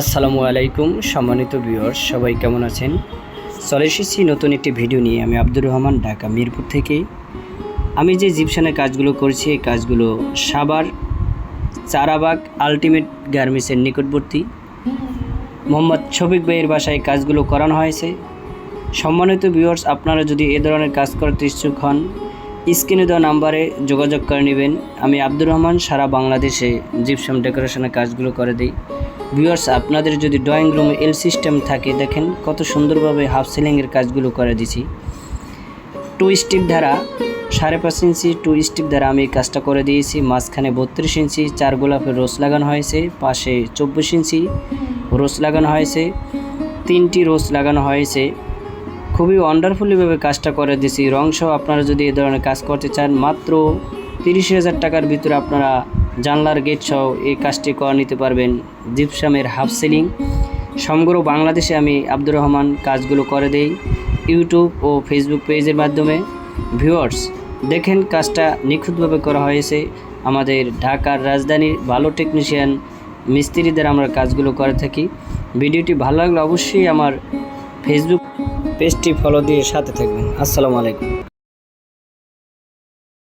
আসসালামু আলাইকুম, সম্মানিত ভিউয়ার্স, সবাই কেমন আছেন? চলে এসেছি নতুন একটি ভিডিও নিয়ে। আমি আব্দুর রহমান, ঢাকা মিরপুর থেকে। আমি যে জিপসানের কাজগুলো করছি, এই কাজগুলো সাবার চারাবাগ আলটিমেট গার্মেন্টসের নিকটবর্তী। মোহাম্মদ শফিক ভাইয়ের বাসায় কাজগুলো করানো হয়েছে। সম্মানিত ভিউয়ার্স, আপনারা যদি এ ধরনের কাজ করতে ইচ্ছুক হন, স্ক্রিনে দেওয়া নাম্বারে যোগাযোগ করে নেবেন। আমি আব্দুর রহমান, সারা বাংলাদেশে জিপসাম ডেকোরেশনের কাজগুলো করে দিই। ভিউয়ার্স আপনাদের যদি ড্রয়িং রুমে এল সিস্টেম থাকে, দেখেন কত সুন্দরভাবে হাফ সিলিংয়ের কাজগুলো করে দিছি। টু স্টিক ধারা, সাড়ে পাঁচ ইঞ্চি টু স্টিক দ্বারা আমি কাজটা করে দিয়েছি। মাঝখানে বত্রিশ ইঞ্চি, চার গোলাপের রোজ লাগানো হয়েছে। পাশে চব্বিশ ইঞ্চি রোজ লাগানো হয়েছে। তিনটি রোজ লাগানো হয়েছে। খুবই ওয়ান্ডারফুলিভাবে কাজটা করে দিয়েছি রং সহ আপনারা যদি এ ধরনের কাজ করতে চান, মাত্র তিরিশ হাজার টাকার ভিতরে আপনারা জানলার গেট সহ এই কাজটি করে নিতে পারবেন। জিপসামের হাফ সিলিং সমগ্র বাংলাদেশে আমি আব্দুর রহমান কাজগুলো করে দেই। ইউটিউব ও ফেসবুক পেজের মাধ্যমে। ভিউয়ার্স দেখেন কাজটা নিখুঁতভাবে করা হয়েছে। আমাদের ঢাকার রাজধানীর ভালো টেকনিশিয়ান মিস্ত্রিদের আমরা কাজগুলো করে থাকি। ভিডিওটি ভালো লাগলে অবশ্যই আমার ফেসবুক পেজটি ফলো দিয়ে সাথে থাকবেন। আসসালামু আলাইকুম।